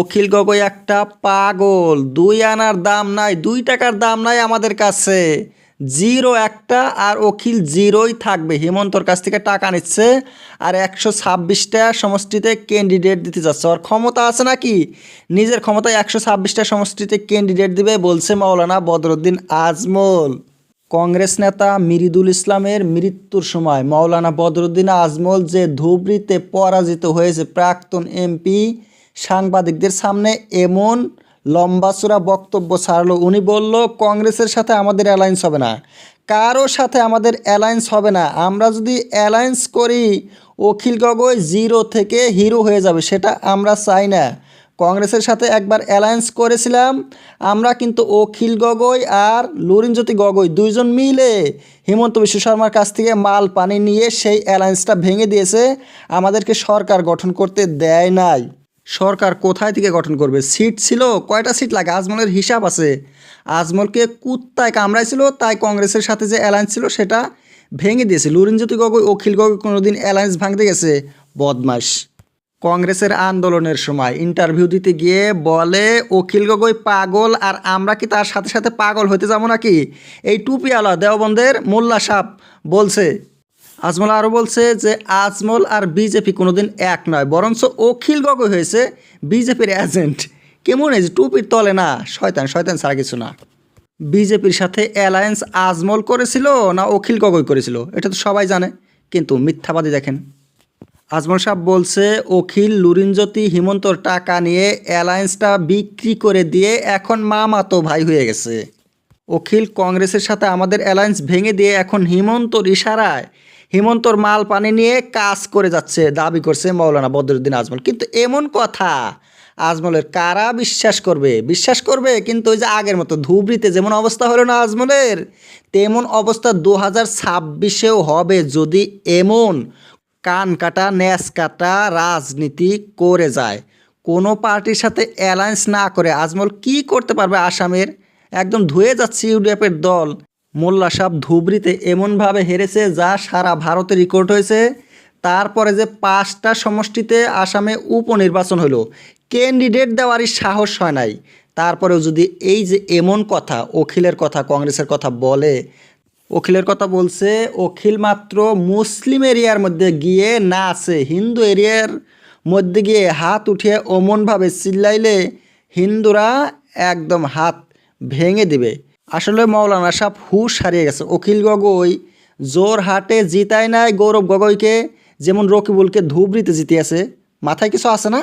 অখিল গগৈ একটা পাগল। দুই আনার দাম নাই, দুই টাকার দাম নাই আমাদের কাছে। জিরো একটা আর অখিল জিরোই থাকবে। হিমন্তর কাছ থেকে টাকা নিচ্ছে আর একশো ছাব্বিশটা সমষ্টিতে ক্যান্ডিডেট দিতে যাচ্ছে। আর ক্ষমতা আছে নাকি? নিজের ক্ষমতায় একশো ছাব্বিশটা সমষ্টিতে ক্যান্ডিডেট দিবে বলছে মাওলানা বদরুদ্দিন আজমল। কংগ্রেস নেতা মিরিদুল ইসলামের মৃত্যুর সময় মাওলানা বদরুদ্দিন আজমল যে ধুবড়িতে পরাজিত হয়েছে প্রাক্তন এমপি সাংবাদিকদের সামনে এমন লম্বাচূড়া বক্তব্য ছাড়লো। উনি বলল, কংগ্রেসের সাথে আমাদের অ্যালায়েন্স হবে না। কারও সাথে আমাদের অ্যালায়েন্স হবে না। আমরা যদি অ্যালায়েন্স করি, অখিল গগৈ জিরো থেকে হিরো হয়ে যাবে। সেটা আমরা চাই না। কংগ্রেসের সাথে একবার অ্যালায়েন্স করেছিলাম। আমরা কিন্তু অখিল গগৈ আর লুরিনজ্যোতি গগৈ দুইজন মিলে হিমন্ত বিশ্ব শর্মার কাছ থেকে মাল, পানি নিয়ে সেই অ্যালায়েন্সটা ভেঙে দিয়েছে। আমাদেরকে সরকার গঠন করতে দেয় নাই। সরকার কোথায় থেকে গঠন করবে? সিট ছিল, কয়টা সিট লাগে? আজমলের হিসাব আছে। আজমলকে কুত্তায় কামড়াইছিল, তাই কংগ্রেসের সাথে যে অ্যালায়েন্স ছিল, সেটা ভেঙে দিয়েছে। লুরিনজ্যোতি গগৈ, অখিল গগৈ কোনোদিন অ্যালায়েন্স ভাঙতে গেছে? বদমাস। কংগ্রেসের আন্দোলনের সময় ইন্টারভিউ দিতে গিয়ে বলে, অখিল গগৈ পাগল, আর আমরা কি তার সাথে সাথে পাগল হতে যাব নাকি? এই টুপিওয়ালা দেওবন্দের মোল্লা সাপ বলছে আজমল আরও বলছে যে আজমল আর বিজেপি কোনোদিন এক নয়, বরঞ্চ অখিল গগৈ হয়েছে বিজেপির এজেন্ট। কেমন এই যে টুপির তলে না, শয়তান শয়তান ছাড়া কিছু না। বিজেপির সাথে অ্যালায়েন্স আজমল করেছিল না অখিল গগৈ করেছিল? এটা তো সবাই জানে, কিন্তু মিথ্যাবাদী দেখেন। আজমল সাহেব বলছে, অখিল লুরিনজ্যোতি হিমন্তর টাকা নিয়ে অ্যালায়েন্সটা বিক্রি করে দিয়ে এখন মামাতো ভাই হয়ে গেছে। অখিল কংগ্রেসের সাথে আমাদের অ্যালায়েন্স ভেঙে দিয়ে এখন হিমন্তর ইশারায় হিমন্তর মাল পানি নিয়ে কাজ করে যাচ্ছে, দাবি করছে মৌলানা বদরুদ্দিন আজমল। কিন্তু এমন কথা আজমলের কারা বিশ্বাস করবে? বিশ্বাস করবে কিন্তু ওই যে আগের মতো ধুবড়িতে যেমন অবস্থা হলো না আজমলের, তেমন অবস্থা দু হাজার ছাব্বিশেও হবে যদি এমন কান কাটা, ন্যাস কাটা রাজনীতি করে যায়। কোনো পার্টির সাথে অ্যালায়েন্স না করে আজমল কি করতে পারবে আসামের? একদম ধুয়ে যাচ্ছে ইউডিএফের দল। মোল্লা সাহেব ধুবড়িতে এমনভাবে হেরেছে যা সারা ভারতে রেকর্ড হয়েছে। তারপরে যে পাঁচটা সমষ্টিতে আসামে উপনির্বাচন হলো, ক্যান্ডিডেট দেওয়ারই সাহস হয় নাই। তারপরেও যদি এই যে এমন কথা, অখিলের কথা, কংগ্রেসের কথা বলে, অখিলের কথা বলছে, অখিল মাত্র মুসলিম এরিয়ার মধ্যে গিয়ে না আছে, হিন্দু এরিয়ার মধ্যে গিয়ে হাত উঠিয়ে অমনভাবে চিল্লাইলে হিন্দুরা একদম হাত ভেঙে দিবে। আসলে মৌলানা সাহ হুশ হারিয়ে গেছে। অখিল গগৈ জোর হাটে জিতায় নাই গৌরব গগৈকে, যেমন রকিবুলকে ধুবড়িতে জিতিয়েছে। মাথায় কিছু আছে না?